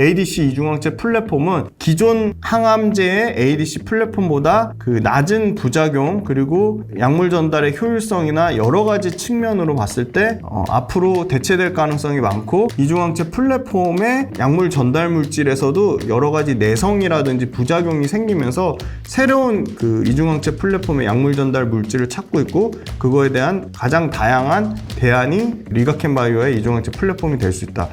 ADC 이중항체 플랫폼은 기존 항암제의 ADC 플랫폼보다 그 낮은 부작용 그리고 약물 전달의 효율성이나 여러 가지 측면으로 봤을 때 어, 앞으로 대체될 가능성이 많고 이중항체 플랫폼의 약물 전달 물질에서도 여러 가지 내성이라든지 부작용이 생기면서 새로운 그 이중항체 플랫폼의 약물 전달 물질을 찾고 있고 그거에 대한 가장 다양한 대안이 리가켄 바이오의 이중항체 플랫폼이 될 수 있다.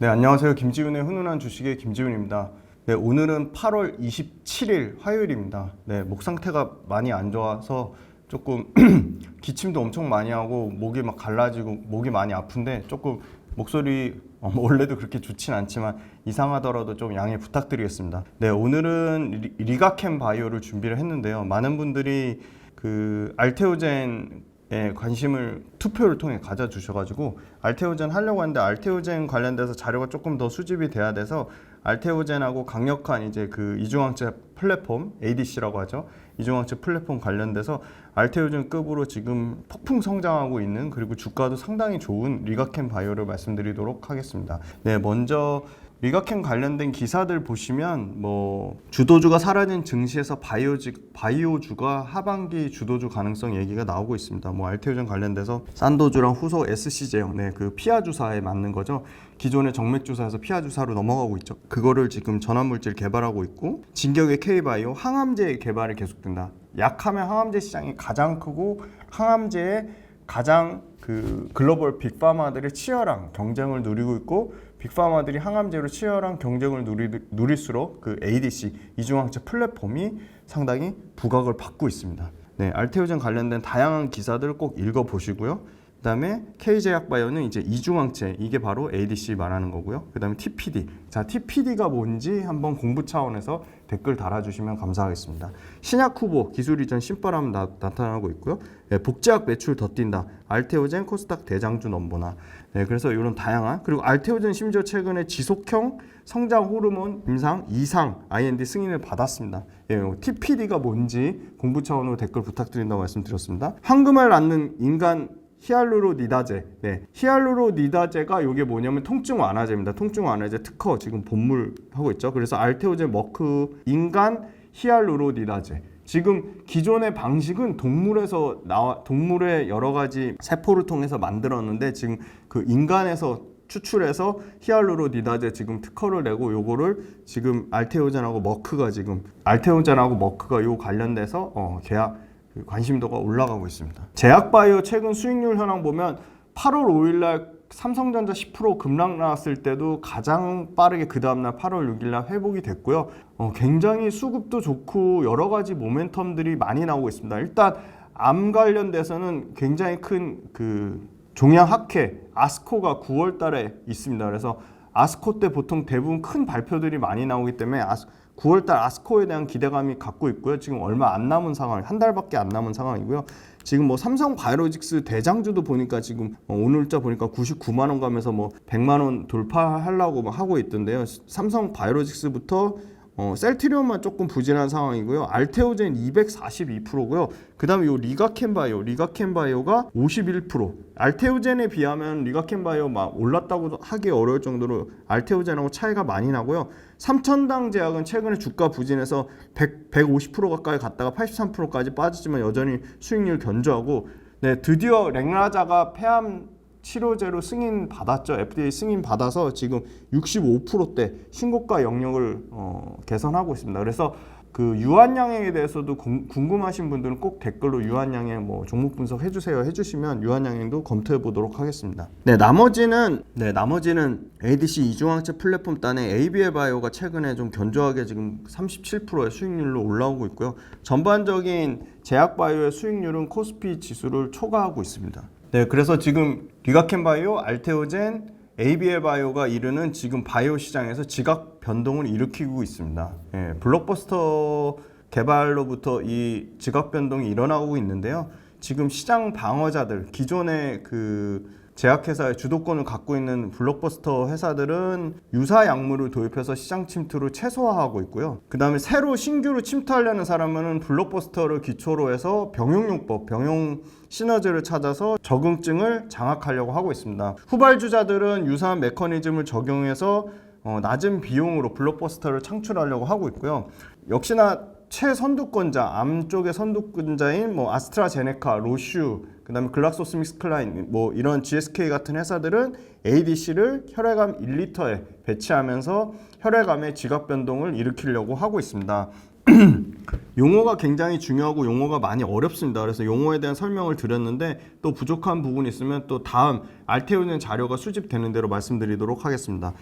네, 안녕하세요. 김지훈의 훈훈한 주식의 김지훈입니다. 네, 오늘은 8월 27일 화요일입니다. 네, 목 상태가 많이 안 좋아서 조금 기침도 엄청 많이 하고 목이 막 갈라지고 목이 많이 아픈데 조금 목소리 어, 원래도 그렇게 좋진 않지만 이상하더라도 좀 양해 부탁드리겠습니다. 네, 오늘은 리- 리가캠 바이오를 준비를 했는데요. 많은 분들이 그 알테오젠 에 관심을 투표를 통해 가져주셔가지고 알테오젠 하려고 하는데 알테오젠 관련돼서 자료가 조금 더 수집이 돼야 돼서 알테오젠하고 강력한 이제 그 이중항체 플랫폼 ADC라고 하죠 이중항체 플랫폼 관련돼서 알테오젠급으로 지금 폭풍 성장하고 있는 그리고 주가도 상당히 좋은 리가캠 바이오를 말씀드리도록 하겠습니다. 네 먼저 리가캠 관련된 기사들 보시면 뭐 주도주가 사라진 증시에서 바이오지, 바이오주가 하반기 주도주 가능성 얘기가 나오고 있습니다. 뭐 알테오젠 관련돼서 산도주랑 후속 SC 제형, 네, 그 피하 주사에 맞는 거죠. 기존의 정맥 주사에서 피하 주사로 넘어가고 있죠. 그거를 지금 전환 물질 개발하고 있고 진격의 K바이오 항암제 개발이 계속된다. 약하면 항암제 시장이 가장 크고 항암제의 가장 그 글로벌 빅파마들의 치열한 경쟁을 누리고 있고 빅파마들이 항암제로 치열한 경쟁을 누리, 누릴수록 그 ADC 이중항체 플랫폼이 상당히 부각을 받고 있습니다. 네, 알테오젠 관련된 다양한 기사들을 꼭 읽어 보시고요. 그다음에 K제약바이오는 이제 이중항체 이게 바로 ADC 말하는 거고요. 그다음에 TPD 자 TPD가 뭔지 한번 공부 차원에서 댓글 달아주시면 감사하겠습니다. 신약 후보 기술 이전 신바람 나, 나타나고 있고요. 네, 복제약 매출 더 뛴다. 알테오젠 코스닥 대장주 넘보나. 네, 그래서 이런 다양한 그리고 알테오젠 심지어 최근에 지속형 성장 호르몬 임상 이상 IND 승인을 받았습니다. 예, TPD가 뭔지 공부 차원으로 댓글 부탁드린다고 말씀드렸습니다. 황금알 낳는 인간 히알루로니다제. 네. 히알루로니다제가 이게 뭐냐면 통증 완화제입니다. 통증 완화제 특허 지금 본물 하고 있죠. 그래서 알테오젠 머크 인간 히알루로니다제. 지금 기존의 방식은 동물에서 나와 동물의 여러 가지 세포를 통해서 만들었는데 지금 그 인간에서 추출해서 히알루로니다제 지금 특허를 내고 요거를 지금 알테오젠하고 머크가 지금 알테오젠하고 머크가 요 관련돼서 어, 계약 그 관심도가 올라가고 있습니다. 제약바이오 최근 수익률 현황 보면 8월 5일 날 삼성전자 10% 급락 나왔을 때도 가장 빠르게 그 다음날 8월 6일날 회복이 됐고요. 어, 굉장히 수급도 좋고 여러 가지 모멘텀들이 많이 나오고 있습니다. 일단 암 관련돼서는 굉장히 큰 그 종양 학회 아스코가 9월달에 있습니다. 그래서 아스코 때 보통 대부분 큰 발표들이 많이 나오기 때문에 아스, 9월달 아스코에 대한 기대감이 갖고 있고요. 지금 얼마 안 남은 상황, 한 달밖에 안 남은 상황이고요. 지금 뭐 삼성 바이오로직스 대장주도 보니까 지금 어, 오늘자 보니까 99만 원 가면서 뭐 100만 원 돌파하려고 막 하고 있던데요. 삼성 바이오로직스부터 어, 셀트리온만 조금 부진한 상황이고요. 알테오젠 242%고요. 그다음에 요 리가켄바이오, 리가켄바이오가 51%. 알테오젠에 비하면 리가켄바이오 막 올랐다고 하기 어려울 정도로 알테오젠하고 차이가 많이 나고요. 삼천당 제약은 최근에 주가 부진해서 100, 150% 가까이 갔다가 83%까지 빠지지만 여전히 수익률 견조하고 네, 드디어 랭라자가 폐암 치료제로 승인 받았죠. FDA 승인 받아서 지금 65%대 신고가 영역을 어, 개선하고 있습니다. 그래서 그 유한양행에 대해서도 공- 궁금하신 분들은 꼭 댓글로 유한양행 뭐 종목 분석 해주세요 해주시면 유한양행도 검토해 보도록 하겠습니다. 네 나머지는 네 나머지는 ADC 이중항체 플랫폼 단의 ABL 바이오가 최근에 좀 견조하게 지금 37%의 수익률로 올라오고 있고요. 전반적인 제약 바이오의 수익률은 코스피 지수를 초과하고 있습니다. 네, 그래서 지금 리가켄 바이오, 알테오젠, ABL 바이오가 이르는 지금 바이오 시장에서 지각 변동을 일으키고 있습니다. 예, 블록버스터 개발로부터 이 지각 변동이 일어나고 있는데요. 지금 시장 방어자들, 기존의 그 제약회사의 주도권을 갖고 있는 블록버스터 회사들은 유사 약물을 도입해서 시장 침투를 최소화하고 있고요. 그 다음에 새로 신규로 침투하려는 사람은 블록버스터를 기초로 해서 병용요법, 병용 시너지를 찾아서 적응증을 장악하려고 하고 있습니다. 후발주자들은 유사한 메커니즘을 적용해서 어, 낮은 비용으로 블록버스터를 창출하려고 하고 있고요. 역시나 최선두권자, 암 쪽의 선두권자인 뭐 아스트라제네카, 로슈, 그다음에 글락소스미스클라인, 뭐 이런 GSK 같은 회사들은 ADC를 혈액암 1리터에 배치하면서 혈액암의 지각 변동을 일으키려고 하고 있습니다. 용어가 굉장히 중요하고 용어가 많이 어렵습니다. 그래서 용어에 대한 설명을 드렸는데 또 부족한 부분이 있으면 또 다음 알테오는 자료가 수집되는 대로 말씀드리도록 하겠습니다.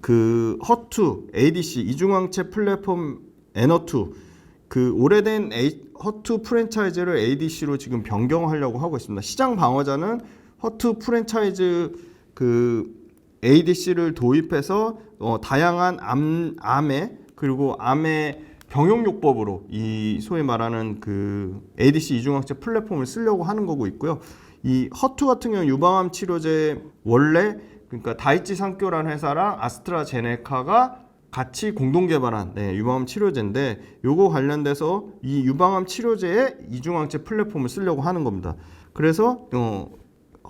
그 허투 ADC 이중항체 플랫폼 에너투 그 오래된 허투 프랜차이즈를 ADC로 지금 변경하려고 하고 있습니다. 시장 방어자는 허투 프랜차이즈 그 ADC를 도입해서 어, 다양한 암, 암에 그리고 암의 병용요법으로 이 소위 말하는 그 ADC 이중항체 플랫폼을 쓰려고 하는 거고 있고요. 이 허투 같은 경우 유방암 치료제 원래 그러니까 다이치 상교라는 회사랑 아스트라제네카가 같이 공동 개발한 네, 유방암 치료제인데 요거 관련돼서 이 유방암 치료제에 이중항체 플랫폼을 쓰려고 하는 겁니다. 그래서 어,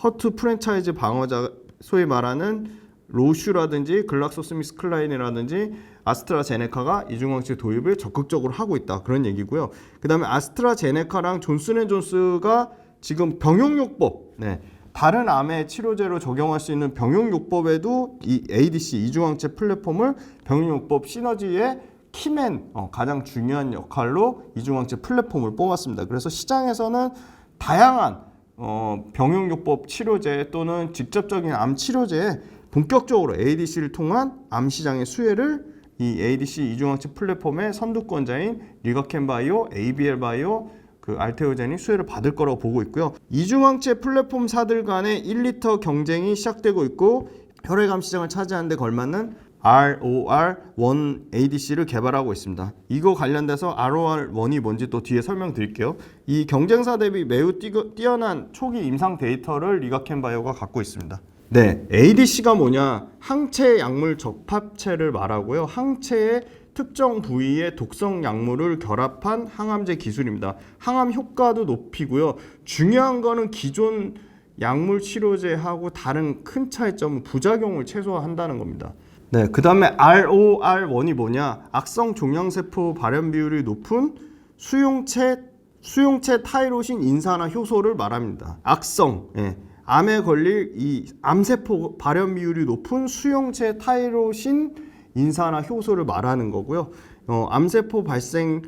허투 프랜차이즈 방어자 소위 말하는 로슈라든지 글락소스미스 클라인이라든지 아스트라제네카가 이중항체 도입을 적극적으로 하고 있다 그런 얘기고요. 그다음에 아스트라제네카랑 존슨앤존스가 지금 병용요법 네. 다른 암의 치료제로 적용할 수 있는 병용요법에도 이 ADC 이중항체 플랫폼을 병용요법 시너지의 키맨 어, 가장 중요한 역할로 이중항체 플랫폼을 뽑았습니다. 그래서 시장에서는 다양한 어, 병용요법 치료제 또는 직접적인 암 치료제에 본격적으로 ADC를 통한 암 시장의 수혜를 이 ADC 이중항체 플랫폼의 선두권자인 리가켄바이오, ABL바이오, 그 알테오젠이 수혜를 받을 거라고 보고 있고요. 이중항체 플랫폼 사들 간의 1리터 경쟁이 시작되고 있고 혈액암 시장을 차지하는 데 걸맞는 ROR1 ADC를 개발하고 있습니다. 이거 관련돼서 ROR1이 뭔지 또 뒤에 설명드릴게요. 이 경쟁사 대비 매우 뛰거, 뛰어난 초기 임상 데이터를 리가켄바이오가 갖고 있습니다. 네, ADC가 뭐냐? 항체 약물 적합체를 말하고요. 항체의 특정 부위의 독성 약물을 결합한 항암제 기술입니다. 항암 효과도 높이고요. 중요한 거는 기존 약물 치료제하고 다른 큰 차이점은 부작용을 최소화한다는 겁니다. 네, 그 다음에 ROR1이 뭐냐? 악성 종양세포 발현 비율이 높은 수용체 수용체 타이로신 인산화 효소를 말합니다. 악성, 예. 암에 걸릴 이 암세포 발현 비율이 높은 수용체 타이로신 인산화 효소를 말하는 거고요. 어, 암세포 발생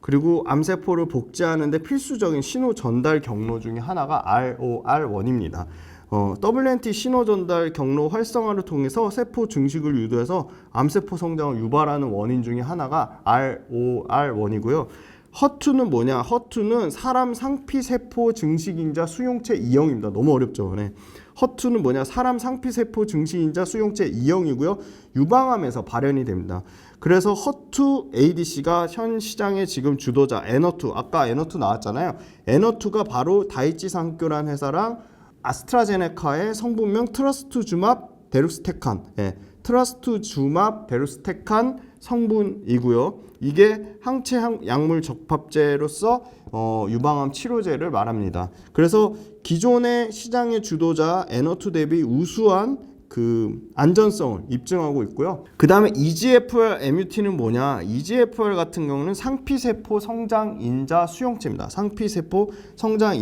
그리고 암세포를 복제하는데 필수적인 신호 전달 경로 중에 하나가 ROR1입니다. 어, WNT 신호 전달 경로 활성화를 통해서 세포 증식을 유도해서 암세포 성장을 유발하는 원인 중에 하나가 ROR1이고요. 허투는 뭐냐? 허투는 사람 상피 세포 증식인자 수용체 이형입니다. 너무 어렵죠. 네. 허투는 뭐냐? 사람 상피세포 증식인자 수용체 이형이고요. 유방암에서 발현이 됩니다. 그래서 허투 ADC가 현 시장의 지금 주도자 에너투 아까 에너투 나왔잖아요. 에너투가 바로 다이치 상교란 회사랑 아스트라제네카의 성분명 트러스투주맙 데루스테칸, 예, 트러스투주맙 데루스테칸 성분이고요. 이게 항체 약물 적합제로서 어, 유방암 치료제를 말합니다. 그래서 기존의 시장의 주도자 에너투 대비 우수한 그 안전성을 입증하고 있고요. 그 다음에 EGFR MUT는 뭐냐? EGFR 같은 경우는 상피세포 성장 인자 수용체입니다. 상피세포 성장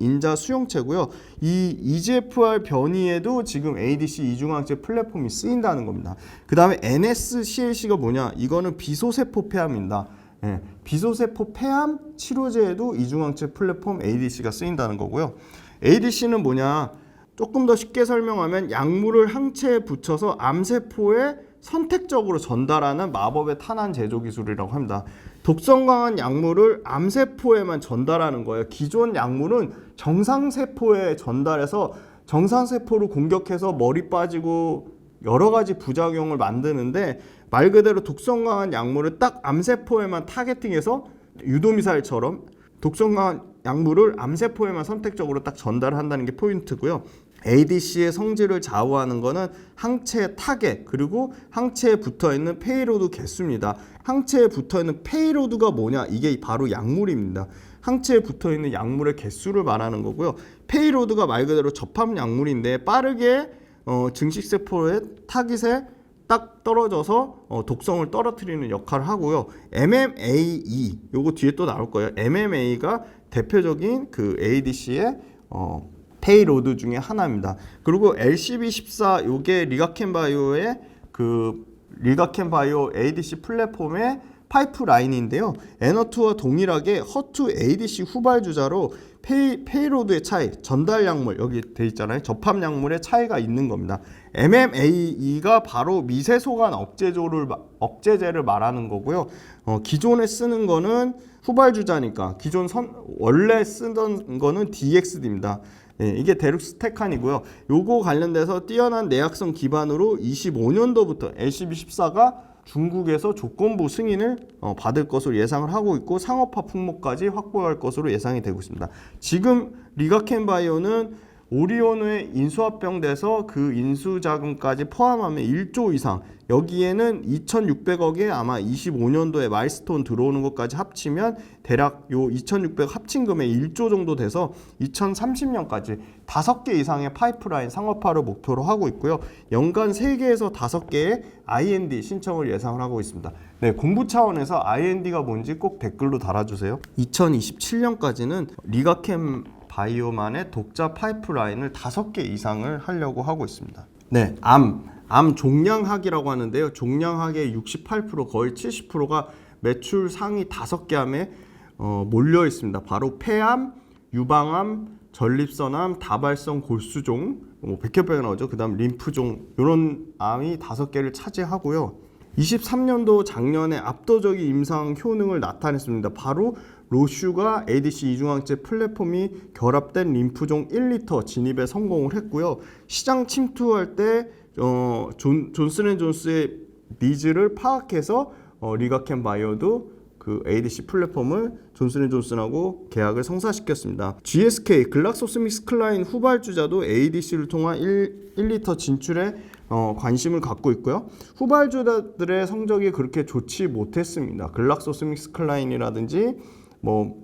인자 수용체고요. 이 EGFR 변이에도 지금 ADC 이중항체 플랫폼이 쓰인다는 겁니다. 그 다음에 NSCLC가 뭐냐? 이거는 비소세포 폐암입니다. 예, 비소세포 폐암 치료제에도 이중항체 플랫폼 ADC가 쓰인다는 거고요. ADC는 뭐냐? 조금 더 쉽게 설명하면 약물을 항체에 붙여서 암세포에 선택적으로 전달하는 마법의 탄환 제조 기술이라고 합니다. 독성 강한 약물을 암세포에만 전달하는 거예요. 기존 약물은 정상세포에 전달해서 정상세포를 공격해서 머리 빠지고 여러 가지 부작용을 만드는데 말 그대로 독성 강한 약물을 딱 암세포에만 타겟팅해서 유도미사일처럼 독성 강한 약물을 암세포에만 선택적으로 딱 전달한다는 게 포인트고요. ADC의 성질을 좌우하는 것은 항체 타겟 그리고 항체에 붙어 있는 페이로드 개수입니다. 항체에 붙어 있는 페이로드가 뭐냐? 이게 바로 약물입니다. 항체에 붙어 있는 약물의 개수를 말하는 거고요. 페이로드가 말 그대로 접합 약물인데 빠르게 어, 증식세포의 타깃에 딱 떨어져서 어, 독성을 떨어뜨리는 역할을 하고요. MMAE 요거 뒤에 또 나올 거예요. MMA가 대표적인 그 ADC의 어, 페이로드 중에 하나입니다. 그리고 LCB14 요게 리가켄 바이오의 그 리가켄 바이오 ADC 플랫폼의 파이프라인인데요. 에너투와 동일하게 허투 ADC 후발주자로 페이, 페이로드의 차이, 전달 약물 여기 돼 있잖아요. 접합 약물의 차이가 있는 겁니다. MMAE가 바로 미세소간 억제조를 마- 억제제를 말하는 거고요. 어, 기존에 쓰는 거는 후발주자니까 기존 선 원래 쓰던 거는 DXD입니다. 예, 이게 데룩스테칸이고요. 요거 관련돼서 뛰어난 내약성 기반으로 25년도부터 LCB14가 중국에서 조건부 승인을 어, 받을 것으로 예상을 하고 있고 상업화 품목까지 확보할 것으로 예상이 되고 있습니다. 지금 리가켄 바이오는 오리온의 인수합병돼서 그 인수자금까지 포함하면 1조 이상 여기에는 2,600억에 아마 25년도에 마일스톤 들어오는 것까지 합치면 대략 요 2,600 합친 금액 1조 정도 돼서 2030년까지 5개 이상의 파이프라인 상업화를 목표로 하고 있고요. 연간 3개에서 5개의 IND 신청을 예상을 하고 있습니다. 네, 공부 차원에서 IND가 뭔지 꼭 댓글로 달아주세요. 2027년까지는 리가캠 바이오만의 독자 파이프라인을 5개 이상을 하려고 하고 있습니다. 네, 암, 암 종량학이라고 하는데요. 종량학의 68% 거의 70%가 매출 상위 5개 암에 어, 몰려 있습니다. 바로 폐암, 유방암, 전립선암, 다발성 골수종, 뭐 백혈병이 나오죠. 그다음 림프종 이런 암이 다섯 개를 차지하고요. 23년도 작년에 압도적인 임상 효능을 나타냈습니다. 바로 로슈가 ADC 이중항체 플랫폼이 결합된 림프종 1리터 진입에 성공을 했고요. 시장 침투할 때 어, 존, 존슨앤존스의 니즈를 파악해서 어, 리가켄 바이오도 그 ADC 플랫폼을 존슨앤존슨하고 계약을 성사시켰습니다. GSK 글락소스믹스클라인 후발주자도 ADC를 통한 1, 1리터 진출에 어, 관심을 갖고 있고요. 후발주자들의 성적이 그렇게 좋지 못했습니다. 글락소스믹스클라인이라든지 뭐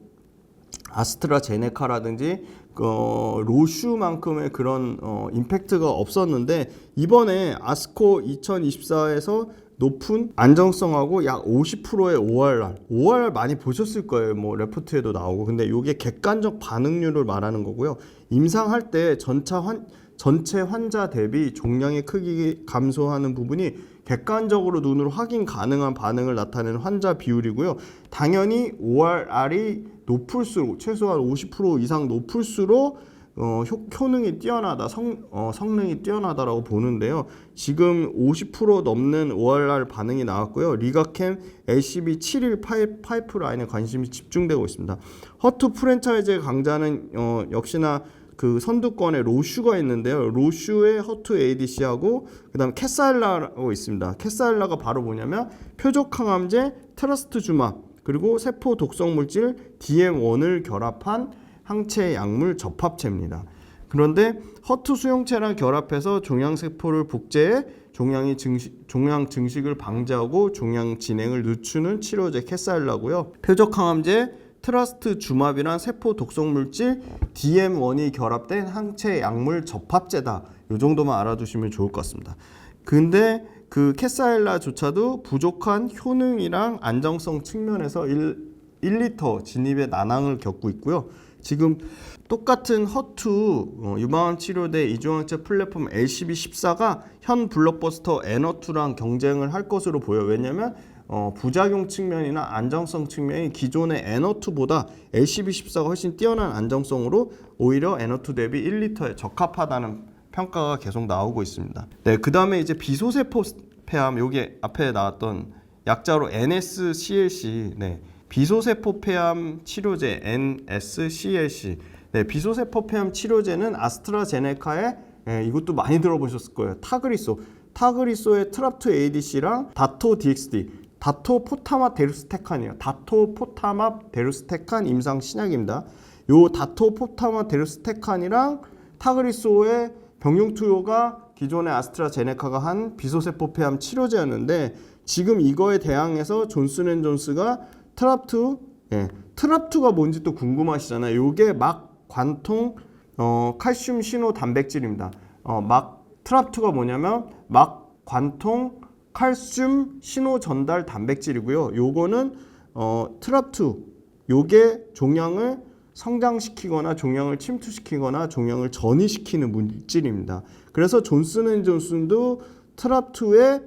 아스트라제네카라든지 어, 로슈만큼의 그런 어, 임팩트가 없었는데 이번에 아스코 2024에서 높은 안정성하고 약 50%의 ORR, ORR 많이 보셨을 거예요. 뭐 레포트에도 나오고. 근데 이게 객관적 반응률을 말하는 거고요. 임상할 때 전차 환 전체 환자 대비 종양의 크기 감소하는 부분이 객관적으로 눈으로 확인 가능한 반응을 나타내는 환자 비율이고요. 당연히 ORR이 높을수록 최소한 50% 이상 높을수록 어, 효, 효능이 뛰어나다, 성, 어, 성능이 뛰어나다라고 보는데요. 지금 50% 넘는 ORR 반응이 나왔고요. 리가캠 LCB 7일 파이, 파이프라인에 관심이 집중되고 있습니다. 허투 프랜차이즈의 강자는 어, 역시나 그 선두권에 로슈가 있는데요. 로슈의 허투 ADC하고 그다음 캐사일라라고 있습니다. 캐사일라가 바로 뭐냐면 표적 항암제 트러스트 주마 그리고 세포 독성 물질 DM1을 결합한 항체 약물 접합체입니다. 그런데 허투 수용체랑 결합해서 종양 세포를 복제해 종양이 증식, 종양 증식을 방지하고 종양 진행을 늦추는 치료제 캐사일라고요. 표적 항암제 트러스트 주마비란 세포 독성 물질 DM1이 결합된 항체 약물 접합제다. 이 정도만 알아두시면 좋을 것 같습니다. 근데 그 캐사일라조차도 부족한 효능이랑 안정성 측면에서 1, 1리터 진입의 난항을 겪고 있고요. 지금 똑같은 허투 어, 유방암 치료대 이중항체 플랫폼 LCB14가 현 블록버스터 에너투랑 경쟁을 할 것으로 보여. 요 왜냐면 어, 부작용 측면이나 안정성 측면이 기존의 에너2보다 LCB14가 훨씬 뛰어난 안정성으로 오히려 에너2 대비 1리터에 적합하다는 평가가 계속 나오고 있습니다. 네, 그 다음에 이제 비소세포 폐암, 요게 앞에 나왔던 약자로 NSCLC, 네, 비소세포 폐암 치료제 NSCLC, 네, 비소세포 폐암 치료제는 아스트라제네카의 예, 이것도 많이 들어보셨을 거예요. 타그리소, 타그리소의 트랍2 ADC랑 다토 DXD, 다토 포타마 데루스테칸이에요. 다토 포타마 데루스테칸 임상 신약입니다. 요 다토 포타마 데루스테칸이랑 타그리소의 병용 투여가 기존의 아스트라제네카가 한 비소세포 폐암 치료제였는데 지금 이거에 대항해서 존슨앤존스가 트랍투 예, 트랍투가 뭔지 또 궁금하시잖아요. 요게 막 관통 어, 칼슘 신호 단백질입니다. 어, 막 트랍투가 뭐냐면 막 관통 칼슘 신호 전달 단백질이고요. 요거는 어, 트랍투 요게 종양을 성장시키거나 종양을 침투시키거나 종양을 전이시키는 물질입니다. 그래서 존슨 앤 존슨도 트랍2의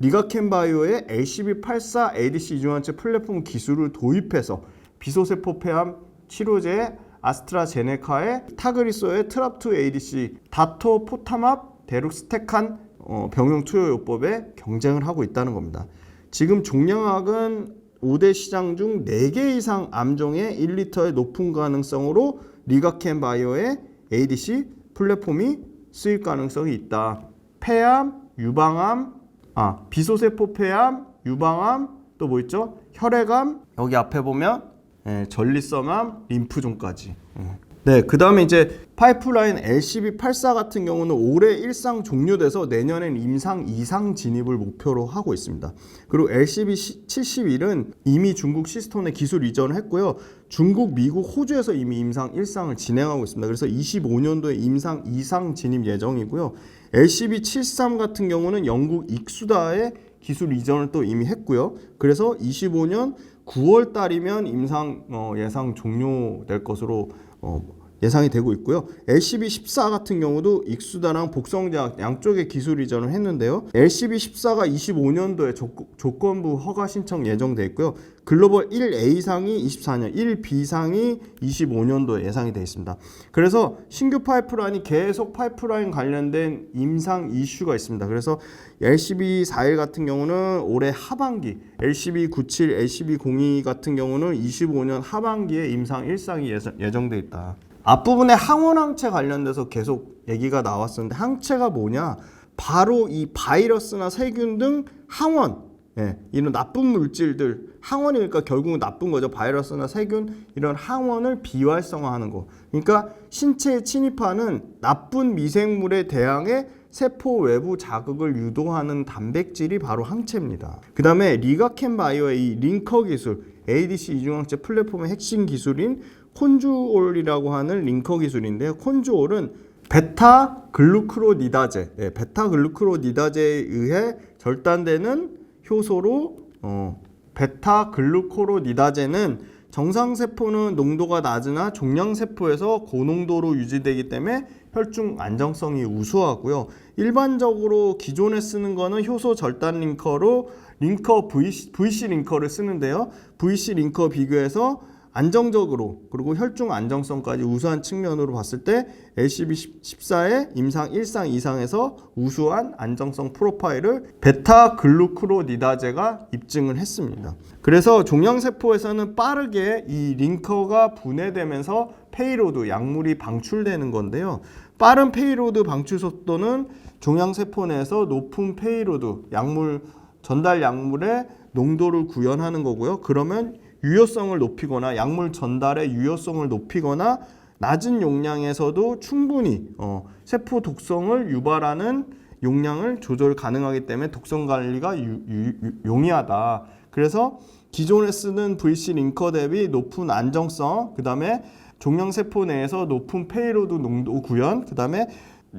리가켄바이오의 LCB84 ADC 이중환체 플랫폼 기술을 도입해서 비소세포 폐암 치료제 아스트라제네카의 타그리소의 트랍2 ADC 다토 포타맙 데룩스테칸 어, 병용 투여요법에 경쟁을 하고 있다는 겁니다. 지금 종양학은 5대 시장 중 4개 이상 암종의 1리터의 높은 가능성으로 리가켄 바이오의 ADC 플랫폼이 쓰일 가능성이 있다. 폐암, 유방암, 아 비소세포 폐암, 유방암 또 뭐 있죠? 혈액암 여기 앞에 보면 예, 전리성암, 림프종까지. 예. 네, 그 다음에 이제 파이프라인 LCB84 같은 경우는 올해 일상 종료돼서 내년엔 임상 2상 진입을 목표로 하고 있습니다. 그리고 LCB71은 이미 중국 시스톤에 기술 이전을 했고요. 중국, 미국, 호주에서 이미 임상 1상을 진행하고 있습니다. 그래서 25년도에 임상 2상 진입 예정이고요. LCB73 같은 경우는 영국 익수다에 기술 이전을 또 이미 했고요. 그래서 25년 9월 달이면 임상 어, 예상 종료될 것으로 어, 예상이 되고 있고요. LCB14 같은 경우도 익수다랑 복성제약 양쪽의 기술 이전을 했는데요. LCB14가 25년도에 조, 건부 허가 신청 예정돼 있고요. 글로벌 1A상이 24년, 1B상이 25년도에 예상이 되어 있습니다. 그래서 신규 파이프라인이 계속 파이프라인 관련된 임상 이슈가 있습니다. 그래서 LCB41 같은 경우는 올해 하반기, LCB97, LCB02 같은 경우는 25년 하반기에 임상 1상이 예정돼 있다. 앞부분에 항원항체 관련돼서 계속 얘기가 나왔었는데 항체가 뭐냐? 바로 이 바이러스나 세균 등 항원, 예, 이런 나쁜 물질들, 항원이니까 결국은 나쁜 거죠. 바이러스나 세균 이런 항원을 비활성화하는 거. 그러니까 신체에 침입하는 나쁜 미생물에 대항해 세포 외부 자극을 유도하는 단백질이 바로 항체입니다. 그 다음에 리가켄 바이오의 이 링커 기술, ADC 이중항체 플랫폼의 핵심 기술인 콘주올이라고 하는 링커 기술인데요. 콘주올은 베타 글루크로니다제, 네, 베타 글루크로니다제에 의해 절단되는 효소로 어, 베타 글루코로니다제는 정상 세포는 농도가 낮으나 종양 세포에서 고농도로 유지되기 때문에 혈중 안정성이 우수하고요. 일반적으로 기존에 쓰는 거는 효소 절단 링커로 링커 VC, VC 링커를 쓰는데요. VC 링커 비교해서 안정적으로 그리고 혈중 안정성까지 우수한 측면으로 봤을 때 LCB14의 임상 1상 이상에서 우수한 안정성 프로파일을 베타 글루크로니다제가 입증을 했습니다. 그래서 종양세포에서는 빠르게 이 링커가 분해되면서 페이로드 약물이 방출되는 건데요. 빠른 페이로드 방출 속도는 종양세포 내에서 높은 페이로드 약물 전달 약물의 농도를 구현하는 거고요. 그러면 유효성을 높이거나 약물 전달의 유효성을 높이거나 낮은 용량에서도 충분히 어, 세포 독성을 유발하는 용량을 조절 가능하기 때문에 독성 관리가 유, 유, 유, 용이하다. 그래서 기존에 쓰는 VC 링커 대비 높은 안정성, 그 다음에 종양 세포 내에서 높은 페이로드 농도 구현, 그 다음에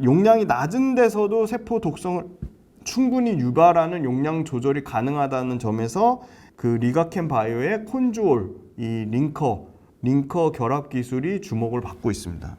용량이 낮은 데서도 세포 독성을 충분히 유발하는 용량 조절이 가능하다는 점에서 그 리가켄 바이오의 콘주올 이 링커 링커 결합 기술이 주목을 받고 있습니다.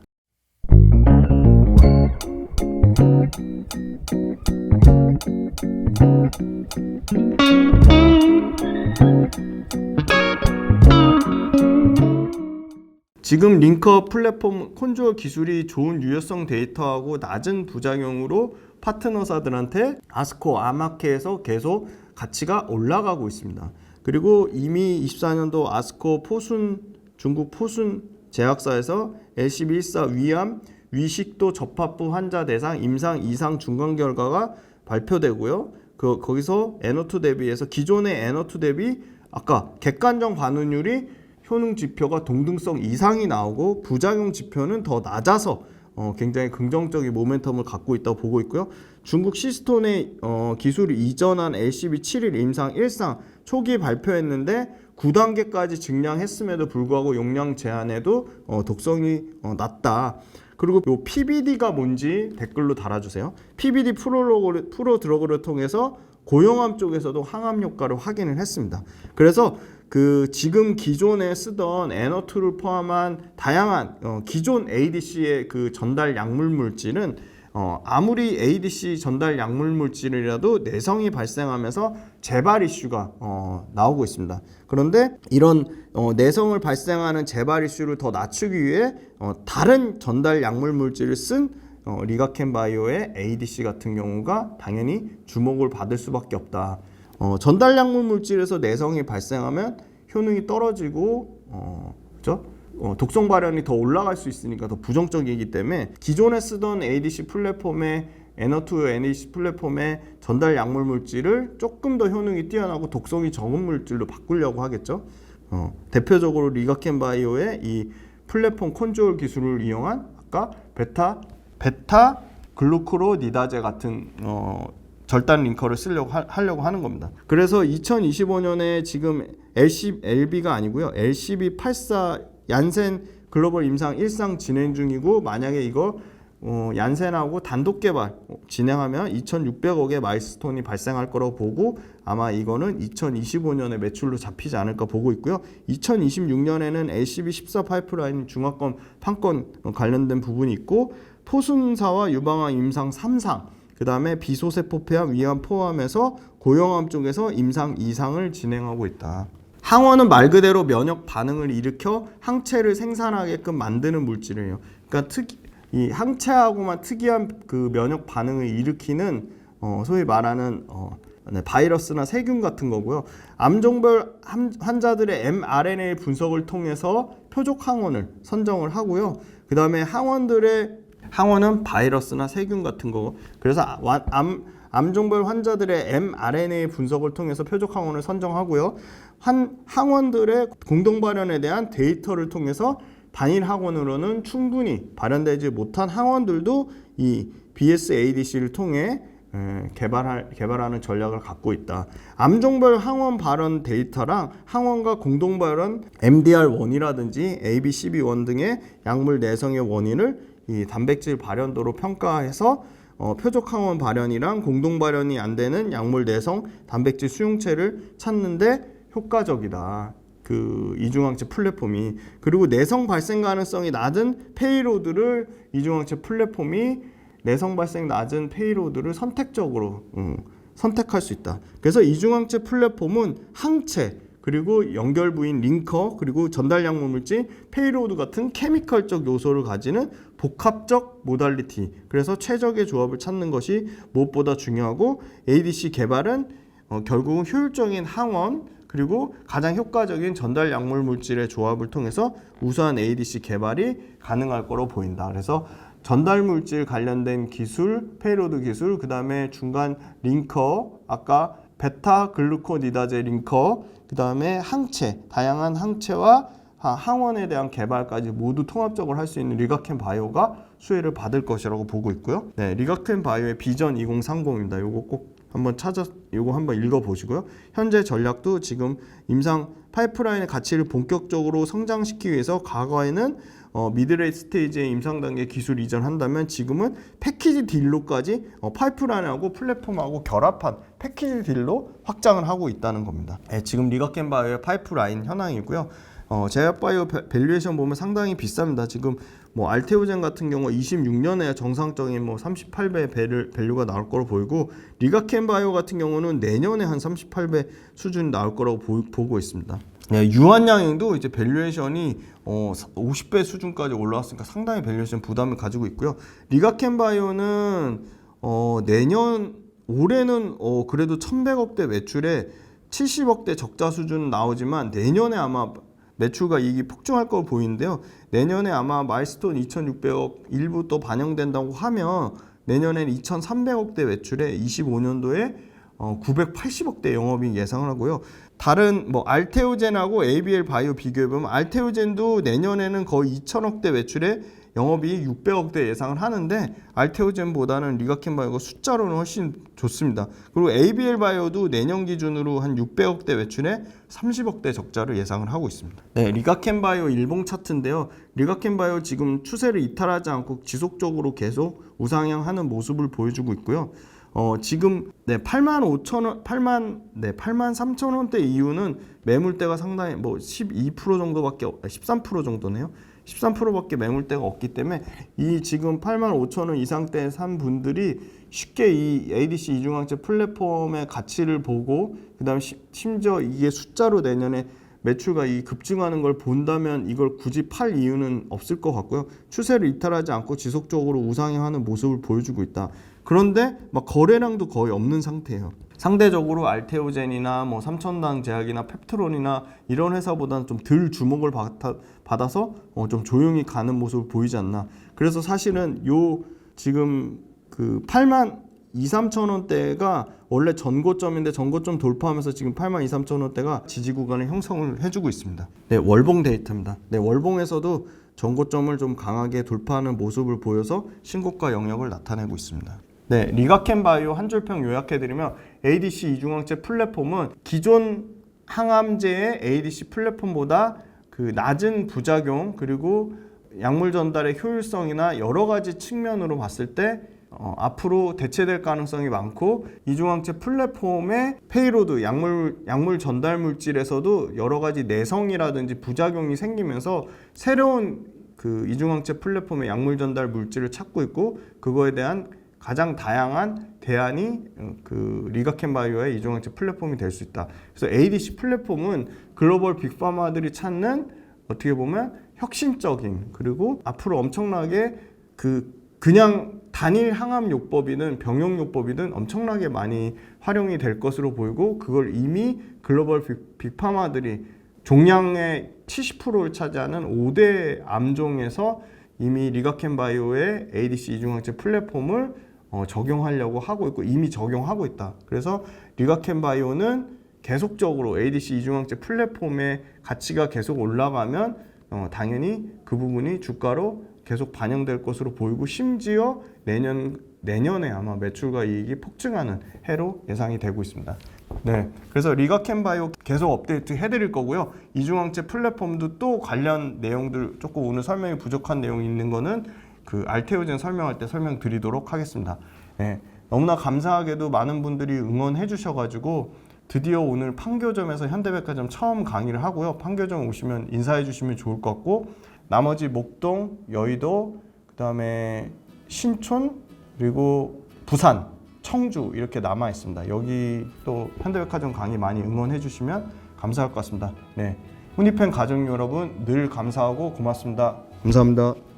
지금 링커 플랫폼 콘주어 기술이 좋은 유효성 데이터하고 낮은 부작용으로 파트너사들한테 아스코 아마케에서 계속 가치가 올라가고 있습니다. 그리고 이미 24년도 아스코 포순 중국 포순 제약사에서 LCB14 위암 위식도 접합부 환자 대상 임상 이상 중간 결과가 발표되고요. 그 거기서 N2 대비해서 기존의 N2 대비 아까 객관적 반응률이 효능 지표가 동등성 이상이 나오고 부작용 지표는 더 낮아서 어, 굉장히 긍정적인 모멘텀을 갖고 있다고 보고 있고요. 중국 시스톤의 어, 기술을 이전한 LCB 7일 임상 1상 초기 발표했는데 9단계까지 증량했음에도 불구하고 용량 제한에도 어, 독성이 어, 낮다. 그리고 요 PBD가 뭔지 댓글로 달아주세요. PBD 프로로그를, 프로 드러그를 통해서 고용암 쪽에서도 항암 효과를 확인을 했습니다. 그래서 그 지금 기존에 쓰던 에너투를 포함한 다양한 어, 기존 ADC의 그 전달 약물 물질은 어, 아무리 ADC 전달 약물 물질이라도 내성이 발생하면서 재발 이슈가 어, 나오고 있습니다. 그런데 이런 어, 내성을 발생하는 재발 이슈를 더 낮추기 위해 어, 다른 전달 약물 물질을 쓴 어, 리가켄 바이오의 ADC 같은 경우가 당연히 주목을 받을 수밖에 없다. 어, 전달 약물 물질에서 내성이 발생하면 효능이 떨어지고 어, 그죠? 어, 독성 발현이 더 올라갈 수 있으니까 더 부정적이기 때문에 기존에 쓰던 ADC 플랫폼의 에너투 NAC 플랫폼의 전달 약물 물질을 조금 더 효능이 뛰어나고 독성이 적은 물질로 바꾸려고 하겠죠. 어, 대표적으로 리가켄 바이오의 이 플랫폼 컨트롤 기술을 이용한 아까 베타 베타 글루크로니다제 같은 어, 절단 링커를 쓰려고 하, 하려고 하는 겁니다. 그래서 2025년에 지금 LC, LB가 아니고요. LCB84 얀센 글로벌 임상 1상 진행 중이고 만약에 이거 어, 얀센하고 단독 개발 어, 진행하면 2,600억의 마일스톤이 발생할 거라고 보고 아마 이거는 2025년에 매출로 잡히지 않을까 보고 있고요. 2026년에는 LCB14 파이프라인 중화권 판권 어, 관련된 부분이 있고 포순사와 유방암 임상 3상 그 다음에 비소세포 폐암 위암 포함해서 고형암 쪽에서 임상 2상을 진행하고 있다. 항원은 말 그대로 면역 반응을 일으켜 항체를 생산하게끔 만드는 물질이에요. 그러니까 특이 이 항체하고만 특이한 그 면역 반응을 일으키는 어, 소위 말하는 어, 네, 바이러스나 세균 같은 거고요. 암종별 함- 환자들의 mRNA 분석을 통해서 표적 항원을 선정을 하고요. 그 다음에 항원들의 항원은 바이러스나 세균 같은 거. 그래서 암 암종별 환자들의 mRNA 분석을 통해서 표적 항원을 선정하고요. 한 항원들의 공동 발현에 대한 데이터를 통해서 단일 항원으로는 충분히 발현되지 못한 항원들도 이 BSADC를 통해 에, 개발할, 개발하는 전략을 갖고 있다. 암종별 항원 발현 데이터랑 항원과 공동 발현 MDR1이라든지 ABCB1 등의 약물 내성의 원인을 이 단백질 발현도로 평가해서 어, 표적 항원 발현이랑 공동 발현이 안 되는 약물 내성 단백질 수용체를 찾는데 효과적이다. 그 이중항체 플랫폼이 그리고 내성 발생 가능성이 낮은 페이로드를 이중항체 플랫폼이 내성 발생 낮은 페이로드를 선택적으로 음, 선택할 수 있다. 그래서 이중항체 플랫폼은 항체 그리고 연결 부인 링커 그리고 전달 약물 물질 페이로드 같은 케미컬적 요소를 가지는 복합적 모달리티 그래서 최적의 조합을 찾는 것이 무엇보다 중요하고 ADC 개발은 어, 결국은 효율적인 항원 그리고 가장 효과적인 전달 약물 물질의 조합을 통해서 우수한 ADC 개발이 가능할 거로 보인다. 그래서 전달 물질 관련된 기술, 페이로드 기술, 그 다음에 중간 링커, 아까 베타 글루코니다제 링커, 그 다음에 항체, 다양한 항체와 하- 항원에 대한 개발까지 모두 통합적으로 할 수 있는 리가켄 바이오가 수혜를 받을 것이라고 보고 있고요. 네, 리가켄 바이오의 비전 2030입니다. 요거 꼭 한번 찾아 요거 한번 읽어 보시고요. 현재 전략도 지금 임상 파이프라인의 가치를 본격적으로 성장시키기 위해서 과거에는 어, 미드레이 스테이지의 임상 단계 기술 이전한다면 지금은 패키지 딜로까지 어, 파이프라인하고 플랫폼하고 결합한 패키지 딜로 확장을 하고 있다는 겁니다. 네, 지금 리가켄 바이오의 파이프라인 현황이고요. 어, 제약바이오 밸- 밸류에이션 보면 상당히 비쌉니다. 지금 뭐 알테오젠 같은 경우 26년에 정상적인 뭐 38배 밸류, 밸류가 나올 거로 보이고 리가켄 바이오 같은 경우는 내년에 한 38배 수준 나올 거라고 보, 보고 있습니다. 네, 유한양행도 이제 밸류에이션이 어, 50배 수준까지 올라왔으니까 상당히 밸류에이션 부담을 가지고 있고요. 리가켄 바이오는 어, 내년 올해는 어, 그래도 1,100억대 매출에 70억대 적자 수준 나오지만 내년에 아마 매출과 이익이 폭증할 걸 보이는데요. 내년에 아마 마일스톤 2,600억 일부 또 반영된다고 하면 내년에는 2,300억대 매출에 25년도에 어, 980억대 영업이익 예상을 하고요. 다른 뭐 알테오젠하고 ABL 바이오 비교해 보면 알테오젠도 내년에는 거의 2천억대 매출에 영업이 600억대 예상을 하는데 알테오젠보다는 리가켄 바이오가 숫자로는 훨씬 좋습니다. 그리고 ABL 바이오도 내년 기준으로 한 600억대 매출에 30억대 적자를 예상을 하고 있습니다. 네, 리가켄 바이오 일봉 차트인데요. 리가켄 바이오 지금 추세를 이탈하지 않고 지속적으로 계속 우상향하는 모습을 보여주고 있고요. 어, 지금 네, 8만 5천 원, 8만 네, 8만 3천 원대 이후는 매물대가 상당히 뭐 12% 정도밖에 없- 13% 정도네요. 13%밖에 매물대가 없기 때문에 이 지금 8만 5천 원 이상대 산 분들이 쉽게 이 ADC 이중항체 플랫폼의 가치를 보고 그다음 에 심지어 이게 숫자로 내년에 매출가 이 급증하는 걸 본다면 이걸 굳이 팔 이유는 없을 것 같고요. 추세를 이탈하지 않고 지속적으로 우상향하는 모습을 보여주고 있다. 그런데 막 거래량도 거의 없는 상태예요. 상대적으로 알테오젠이나 뭐 삼천당 제약이나 펩트론이나 이런 회사보다는 좀 덜 주목을 받아, 받아서 어, 좀 조용히 가는 모습을 보이지 않나. 그래서 사실은 요 지금 그 8만 2, 3천 원대가 원래 전고점인데 전고점 돌파하면서 지금 8만 2, 3천 원대가 지지 구간을 형성을 해주고 있습니다. 네, 월봉 데이터입니다. 네, 월봉에서도 전고점을 좀 강하게 돌파하는 모습을 보여서 신고가 영역을 나타내고 있습니다. 네, 리가켄 바이오 한 줄평 요약해드리면 ADC 이중항체 플랫폼은 기존 항암제의 ADC 플랫폼보다 그 낮은 부작용 그리고 약물 전달의 효율성이나 여러 가지 측면으로 봤을 때 어, 앞으로 대체될 가능성이 많고 이중항체 플랫폼의 페이로드 약물 약물 전달 물질에서도 여러 가지 내성이라든지 부작용이 생기면서 새로운 그 이중항체 플랫폼의 약물 전달 물질을 찾고 있고 그거에 대한 가장 다양한 대안이 어, 그 리가켄 바이오의 이중항체 플랫폼이 될 수 있다. 그래서 ADC 플랫폼은 글로벌 빅파마들이 찾는 어떻게 보면 혁신적인 그리고 앞으로 엄청나게 그 그냥 단일 항암 요법이든 병용 요법이든 엄청나게 많이 활용이 될 것으로 보이고 그걸 이미 글로벌 빅, 빅파마들이 종량의 70%를 차지하는 5대 암종에서 이미 리가켄 바이오의 ADC 이중항체 플랫폼을 어, 적용하려고 하고 있고 이미 적용하고 있다. 그래서 리가켄 바이오는 계속적으로 ADC 이중항체 플랫폼의 가치가 계속 올라가면 어, 당연히 그 부분이 주가로 계속 반영될 것으로 보이고 심지어 내년 내년에 아마 매출과 이익이 폭증하는 해로 예상이 되고 있습니다. 네, 그래서 리가켄 바이오 계속 업데이트 해드릴 거고요. 이중항체 플랫폼도 또 관련 내용들 조금 오늘 설명이 부족한 내용이 있는 거는 그 알테오젠 설명할 때 설명드리도록 하겠습니다. 네, 너무나 감사하게도 많은 분들이 응원해 주셔가지고 드디어 오늘 판교점에서 현대백화점 처음 강의를 하고요. 판교점 오시면 인사해 주시면 좋을 것 같고 나머지 목동, 여의도, 그 다음에 신촌 그리고 부산, 청주 이렇게 남아 있습니다. 여기 또 현대백화점 강의 많이 응원해 주시면 감사할 것 같습니다. 네. 후니팬 가족 여러분 늘 감사하고 고맙습니다. 감사합니다.